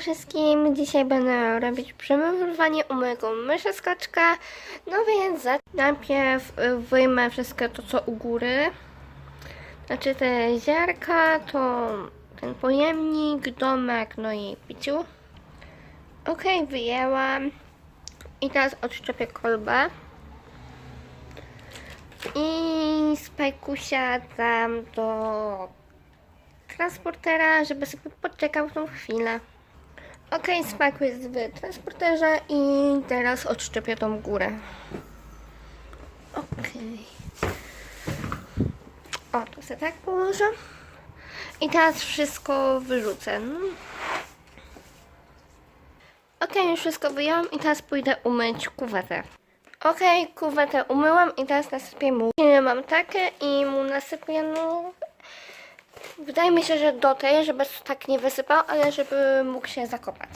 wszystkim, dzisiaj będę robić przemywanie u mojego myszeskaczka. No więc najpierw y, wyjmę wszystko to co u góry. Znaczy te ziarka, to ten pojemnik, domek, no i piciu. Ok, wyjęłam. I teraz odszczepię kolbę. I spajkusia dam do transportera, żeby sobie poczekał tą chwilę. Ok, Spike jest w transporterze i teraz odszczepię tą górę. Ok. O, to sobie tak położę. I teraz wszystko wyrzucę. Ok, już wszystko wyjąłem i teraz pójdę umyć kuwetę. Ok, kuwetę umyłam i teraz nasypię mu. Mam takie i mu nasypię, no... Wydaje mi się, że do tej, żeby tak nie wysypał, ale żeby mógł się zakopać.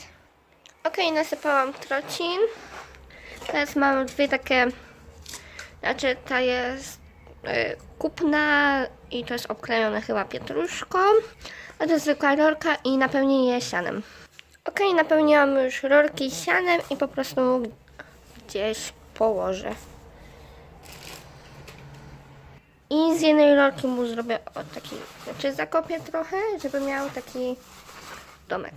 Ok, nasypałam trocin. Teraz mam dwie takie... Znaczy, ta jest y, kupna i to jest obklejone chyba pietruszką. A to jest zwykła rorka i napełnię je sianem. Ok, napełniłam już rorki sianem i po prostu gdzieś położę. I z jednej rorki mu zrobię o taki, znaczy zakopię trochę, żeby miał taki domek.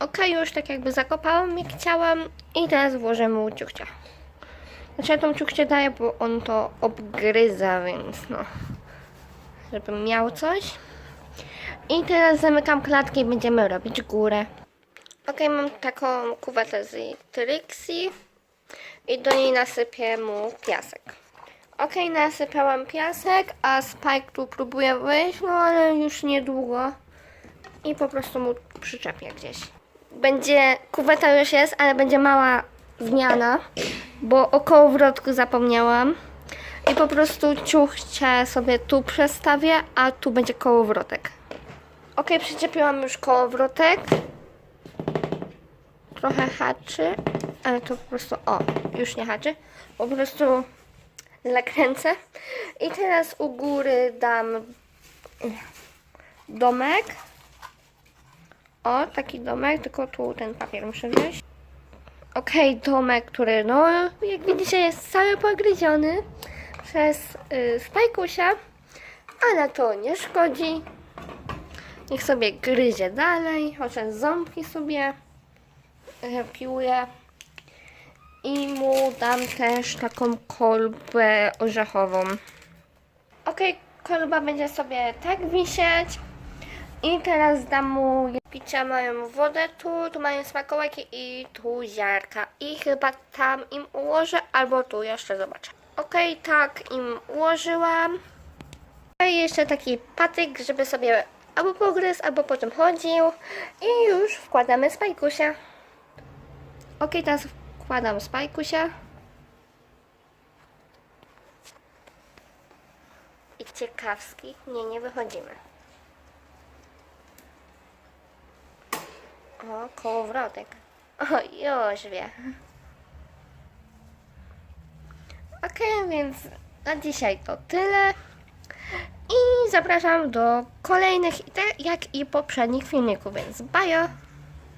Ok, już tak jakby zakopałam jak chciałam i teraz włożę mu ciuchcia. Znaczy ja tą ciuchcię daję, bo on to obgryza, więc no, żeby miał coś. I teraz zamykam klatkę i będziemy robić górę. Ok, mam taką kuwetę z Trixie i do niej nasypię mu piasek. Ok, nasypałam piasek, a Spike tu próbuje wyjść, no ale już niedługo. I po prostu mu przyczepię gdzieś. Będzie, kuweta już jest, ale będzie mała zmiana, bo o kołowrotku zapomniałam. I po prostu ciuchcie sobie tu przestawię, a tu będzie kołowrotek. Ok, przyczepiłam już kołowrotek. Trochę haczy, ale to po prostu, o, już nie haczy. Po prostu zakręcę. I teraz u góry dam domek. O, taki domek, tylko tu ten papier muszę wziąć. Okej, domek, który no, jak widzicie jest cały pogryziony przez y, Spajkusia, ale to nie szkodzi. Niech sobie gryzie dalej, chociaż ząbki sobie piłuje. I mu dam też taką kolbę orzechową. Ok, kolba będzie sobie tak wisieć. I teraz dam mu picia, mają wodę tu, tu mają smakołyki i tu ziarka. I chyba tam im ułożę, albo tu jeszcze zobaczę. Ok, tak im ułożyłam. I jeszcze taki patyk, żeby sobie albo pogryzł, albo potem chodził. I już wkładamy spajkusia. Ok, teraz wkładam spajkusia. I ciekawski. Nie, nie wychodzimy. O, kołowrotek. O, już wie. Ok, więc na dzisiaj to tyle. I zapraszam do kolejnych, jak i poprzednich filmików, więc bajo!